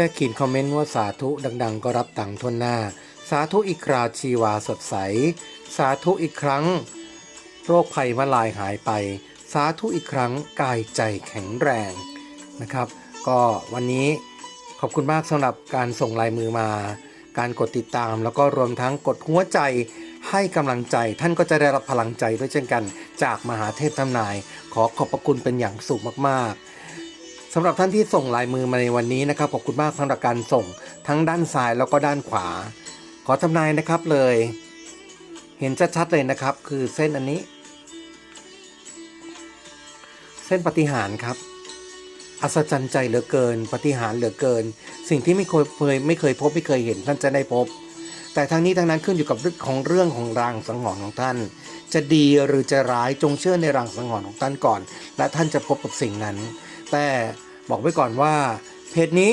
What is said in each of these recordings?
ค่ขียนคอมเมนต์ว่าสาธุดัง ๆ ก็รับตังค์ทวนหน้า สาธุอีกราชีวาสดใส สาธุอีกครั้ง โรคภัยมาลายหายไป สาธุอีกครั้งกายใจแข็งแรงนะครับ ก็วันนี้ขอบคุณมากสำหรับการส่งลายมือมา การกดติดตามแล้วก็รวมทั้งกดหัวใจให้กำลังใจท่านก็จะได้รับพลังใจด้วยเช่นกัน จากมหาเทพทำนาย ขอขอบพระคุณเป็นอย่างสูงมากๆ สำหรับท่านที่ส่งลายมือมาในวันนี้นะครับขอบคุณมากสำหรับการส่งทั้งด้านซ้ายแล้วก็ด้านขวา ขอทำนายนะครับเลย เห็นชัดๆเลยนะครับ คือเส้นอันนี้ เส้นปฏิหารครับ อัศจรรย์ใจเหลือเกิน ปฏิหารเหลือเกิน สิ่งที่ไม่เคยไม่เคยพบไม่เคยเห็นท่านจะได้พบ แต่ทั้งนี้ทั้งนั้นขึ้นอยู่กับเรื่องของเรื่องของรางสังหรณ์ของท่าน จะดีหรือจะร้ายจงเชื่อในรางสังหรณ์ของท่านก่อน และท่านจะพบกับสิ่งนั้น แต่บอกไว้ก่อนว่าเพจนี้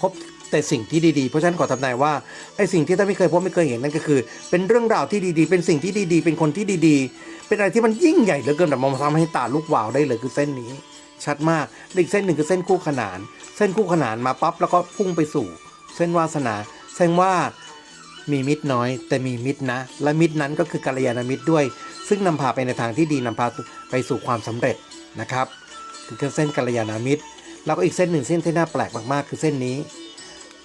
พบแต่สิ่งที่ดีๆ เพราะฉะนั้นขอทำนายว่าไอ้สิ่งที่ท่านไม่เคยพบไม่เคยเห็นนั่นก็คือ เป็นเรื่องราวที่ดีๆ เป็นสิ่งที่ดีๆ เป็นคนที่ดีๆ เป็นอะไรที่มันยิ่งใหญ่เหลือเกินแบบมองทำให้ตาลุกวาวได้เลยคือเส้นนี้ ชัดมากและอีกเส้นหนึ่งคือเส้นคู่ขนาน เส้นคู่ขนานมาปั๊บแล้วก็พุ่งไปสู่ เส้นวาสนาแสดงว่ามีมิตรน้อย แต่มีมิตรนะ และมิตรนั้นก็คือกัลยาณมิตรด้วย ซึ่งนำพาไปในทางที่ดีนำพาไปสู่ความสำเร็จนะครับ คือเส้นกัลยาณมิตร แล้วก็อีกเส้นหนึ่งเส้นที่น่าแปลกมากๆ คือเส้นนี้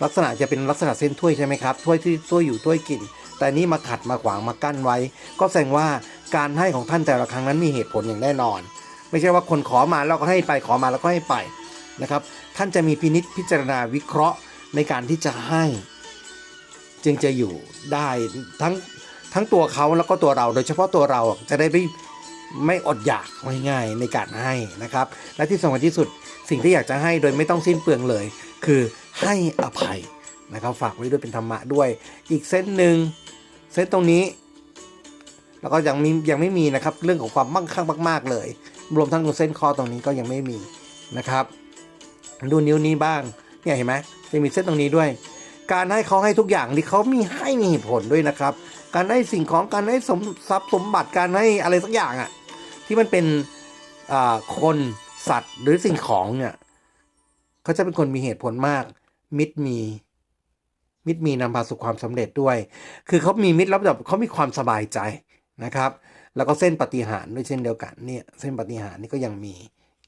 ลักษณะจะเป็นลักษณะเส้นถ้วยใช่ไหมครับถ้วยที่ถ้วยอยู่ถ้วยกิน แต่นนี้มาขัดมาขวางมากั้นไว้ ก็แสดงว่าการให้ของท่านแต่ละครั้งนั้นมีเหตุผลอย่างแน่นอน ไม่ใช่ว่าคนขอมาแล้วก็ให้ไปขอมาแล้วก็ให้ไปนะครับ ท่านจะมีพินิษพิจารณาวิเคราะห์ในการที่จะให้ จึงจะอยู่ได้ทั้งทั้งตัวเขาแล้วก็ตัวเรา โดยเฉพาะตัวเราจะได้ไม่ ไม่อดอยากง่ายๆในการให้นะครับ และที่สำคัญที่สุดสิ่งที่อยากจะให้โดยไม่ต้องสิ้นเปลืองเลย คือให้อภัยนะครับฝากไว้ด้วยเป็นธรรมะด้วย อีกเส้นหนึ่งเส้นตรงนี้ แล้วก็ยังมียังไม่มีนะครับ เรื่องของความมั่งคั่งมาก ๆ เลย รวมทั้งตรงเส้นคอตรงนี้ก็ยังไม่มีนะครับ ดูนิ้วนี้บ้างเนี่ยเห็นไหมจะมีเส้นตรงนี้ด้วย การให้เขาให้ทุกอย่างที่เขามีให้มีเหตุผลด้วยนะครับ การให้สิ่งของการให้สมทรัพย์สมบัติการให้อะไรสักอย่างอะ่ะ ที่มันเป็นคนสัตว์หรือสิ่งของเนี่ยเขาจะเป็นคนมีเหตุผลมาก มิตรมี มิตรมีนำพาสู่ความสำเร็จด้วย คือเขามีมิตรแล้วแบบเขามีความสบายใจนะครับ แล้วก็เส้นปฏิหารด้วยเช่นเดียวกันเนี่ยเส้นปฏิหารนี่ก็ยังมี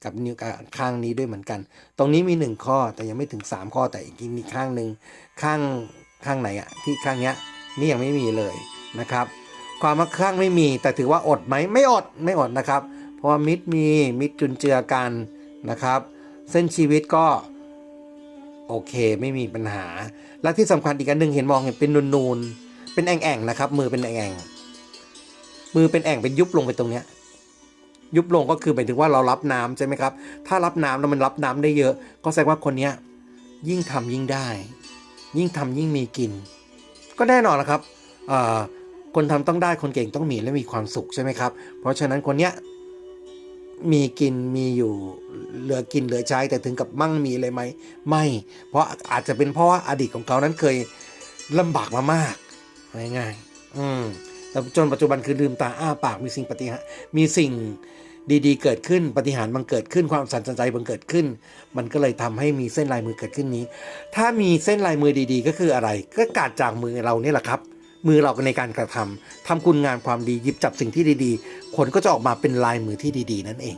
กับนิ้วข้างนี้ด้วยเหมือนกัน ตรงนี้มีหนึ่งข้อแต่ยังไม่ถึงสามข้อแต่อีกมีข้างหนึ่งข้างข้างไหนอะที่ข้างเนี้ยนี่ยังไม่มีเลยนะครับ ความมั่งคั่งไม่มี แต่ถือว่าอดไหมไม่อดไม่อดนะครับ เพราะว่ามิตรมีมิตรจุนเจือกันนะครับ เส้นชีวิตก็โอเคไม่มีปัญหา และที่สำคัญอีกอันหนึ่งเห็นมองเห็นเป็นนูนๆเป็นแอ่งๆนะครับ มือเป็นแอ่งๆมือเป็นแอ่งเป็นยุบลงไปตรงเนี้ยยุบลงก็คือหมายถึงว่าเรารับน้ำใช่ไหมครับ ถ้ารับน้ำแล้วมันรับน้ำได้เยอะ ก็แสดงว่าคนเนี้ยยิ่งทำยิ่งได้ ยิ่งทำยิ่งมีกิน ก็แน่นอนนะครับเอ่อ คนทำต้องได้คนเก่งต้องมีและมีความสุขใช่ไหมครับ เพราะฉะนั้นคนเนี้ยมีกินมีอยู่เหลือกินเหลือใช้แต่ถึงกับมั่งมีเลยไหมไม่ เพราะอาจจะเป็นเพราะว่าอดีตของเขานั้นเคยลำบากมามากง่ายๆอืมแต่จนปัจจุบันคือลืมตาอ้าปากมีสิ่งปฏิหารมีสิ่งดีๆ เกิดขึ้นปฏิหารบังเกิดขึ้นความสันใจบังเกิดขึ้น มันก็เลยทำให้มีเส้นลายมือเกิดขึ้นนี้ ถ้ามีเส้นลายมือดีๆ ก็คืออะไร ก็การจากมือเราเนี่ยแหละครับ มือเราในการกระทำทำคุณงานความดีหยิบจับสิ่งที่ดีๆ ผลก็จะออกมาเป็นลายมือที่ดี ๆ นั่นเอง